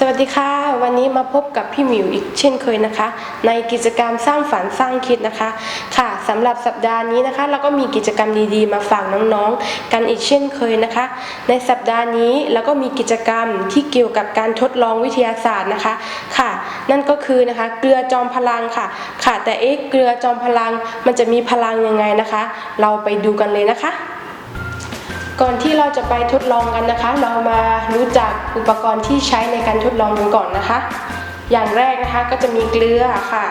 สวัสดีค่ะ วันนี้มาพบกับพี่หมิวอีกเช่นเคยนะคะ ในกิจกรรมสร้างฝันสร้างคิดนะคะค่ะสำหรับสัปดาห์นี้นะคะ เราก็มีกิจกรรมดีๆ มาฝากน้องๆ กันอีกเช่นเคยนะคะ ในสัปดาห์นี้เราก็มีกิจกรรมที่เกี่ยวกับการทดลองวิทยาศาสตร์นะคะค่ะ นั่นก็คือนะคะเกลือจอมพลังค่ะ ค่ะแต่เอ๊ะเกลือจอมพลังมันจะมีพลังยังไงนะคะ เราไปดูกันเลยนะคะ ก่อนที่เราจะไปทดลองกันนะคะ เรามารู้จักอุปกรณ์ที่ใช้ในการทดลองกันก่อนนะคะ อย่างแรกนะคะก็จะมีเกลือค่ะ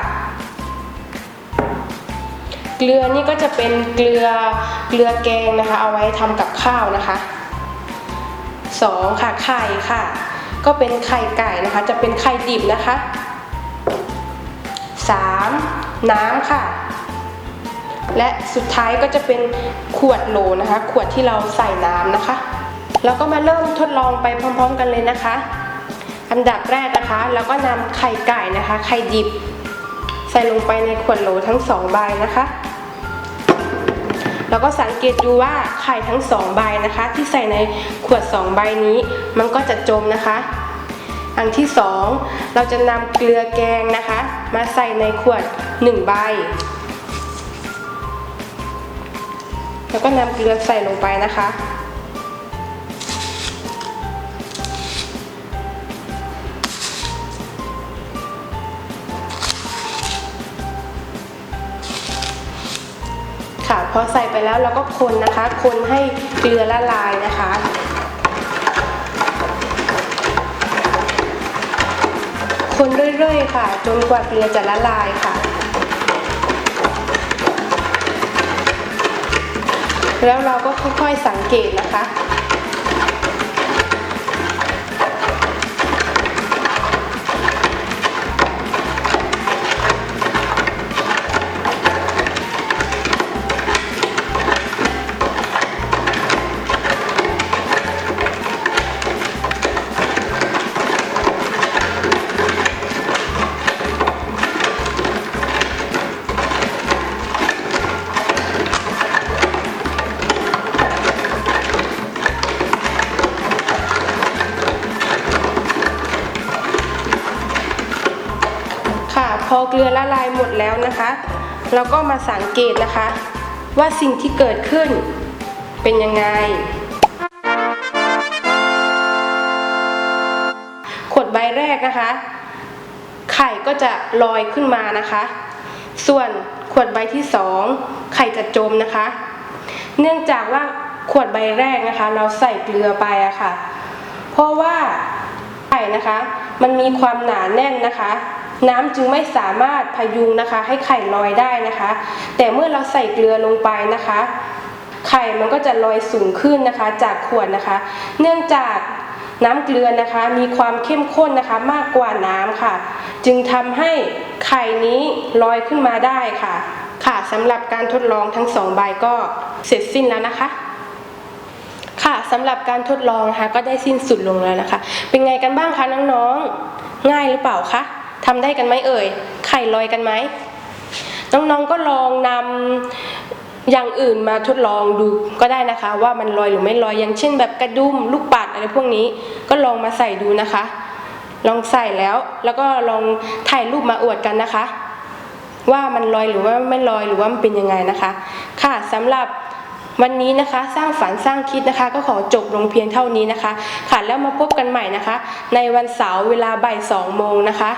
เกลือนี่ก็จะเป็นเกลือเกลือแกงนะคะ เอาไว้ทำกับข้าวนะคะสองค่ะไข่ค่ะ ก็เป็นไข่ไก่นะคะ จะเป็นไข่ดิบนะคะสามน้ำค่ะ และสุดท้ายก็จะเป็นขวดโหลนะคะ ขวดที่เราใส่น้ำนะคะแล้วก็มาเริ่มทดลองไปพร้อมๆกันเลยนะคะ อันดับแรกนะคะเราก็นำไข่ไก่นะคะ ไข่ดิบ ใส่ลงไปในขวดโหลทั้งสองใบนะคะแล้วก็สังเกตดูว่าไข่ทั้งสองใบนะคะ ที่ใส่ในขวดสองใบนี้ มันก็จะจมนะคะ อันที่สองเราจะนำเกลือแกงนะคะ มาใส่ในขวดหนึ่งใบ แล้วก็นำเกลือใส่ลงไปนะคะ ค่ะพอใส่ไปแล้วเราก็คนนะคะ คนให้เกลือละลายนะคะคนเรื่อยๆค่ะ จนกว่าเกลือจะละลายค่ะ แล้วเราก็ค่อยๆสังเกตนะคะ พอเกลือละลายหมดแล้วนะคะ เราก็มาสังเกตนะคะ ว่าสิ่งที่เกิดขึ้นเป็นยังไง ขวดใบแรกนะคะ ไข่ก็จะลอยขึ้นมานะคะ ส่วนขวดใบที่สองไข่จะจมนะคะ เนื่องจากว่าขวดใบแรกนะคะ เราใส่เกลือไปอะค่ะ เพราะว่าไข่นะคะ มันมีความหนาแน่นนะคะ น้ำจึงไม่สามารถพยุงนะคะ ให้ไข่ลอยได้นะคะ แต่เมื่อเราใส่เกลือลงไปนะคะ ไข่มันก็จะลอยสูงขึ้นนะคะ จากขวดนะคะ เนื่องจากน้ำเกลือนะคะ มีความเข้มข้นนะคะมากกว่าน้ำค่ะ จึงทำให้ไข่นี้ลอยขึ้นมาได้ค่ะ ค่ะสำหรับการทดลองทั้งสองใบก็เสร็จสิ้นแล้วนะคะค่ะสำหรับการทดลองนะคะก็ได้สิ้นสุดลงแล้วนะคะ เป็นไงกันบ้างคะน้องๆ ง่ายหรือเปล่าคะ ทำได้กันไหมเอ่ย ไข่ลอยกันไหม น้องๆก็ลองนำอย่างอื่นมาทดลองดูก็ได้นะคะ ว่ามันลอยหรือไม่ลอยอย่างเช่น แบบกระดุมลูกปัดอะไรพวกนี้ก็ลองมาใส่ดูนะคะ ลองใส่แล้วแล้วก็ลองถ่ายรูปมาอวดกันนะคะ ว่ามันลอยหรือว่าไม่ลอยหรือว่ามันเป็นยังไงนะคะ ค่ะสำหรับวันนี้นะคะสร้างฝันสร้างคิดนะคะ ก็ขอจบลงเพียงเท่านี้นะคะ ค่ะแล้วมาพบกันใหม่นะคะ ในวันเสาร์เวลาบ่ายสองโมงนะคะ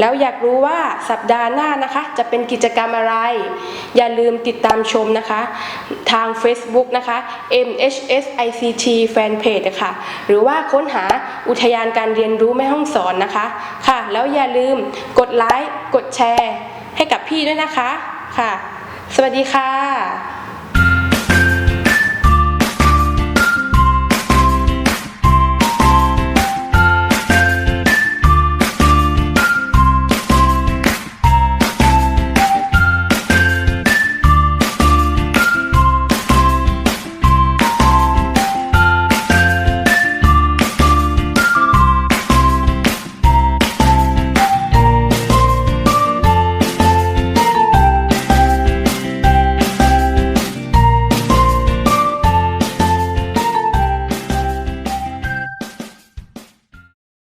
แล้วอยากรู้ว่าสัปดาห์หน้านะคะ จะเป็นกิจกรรมอะไร อย่าลืมติดตามชมนะคะ ทาง Facebook นะคะ MHS ICT Fanpage นะคะหรือว่าค้นหาอุทยานการเรียนรู้แม่ห้องสอนนะคะค่ะ แล้วอย่าลืมกดไลค์กดแชร์ ให้กับพี่ด้วยนะคะค่ะ สวัสดีค่ะ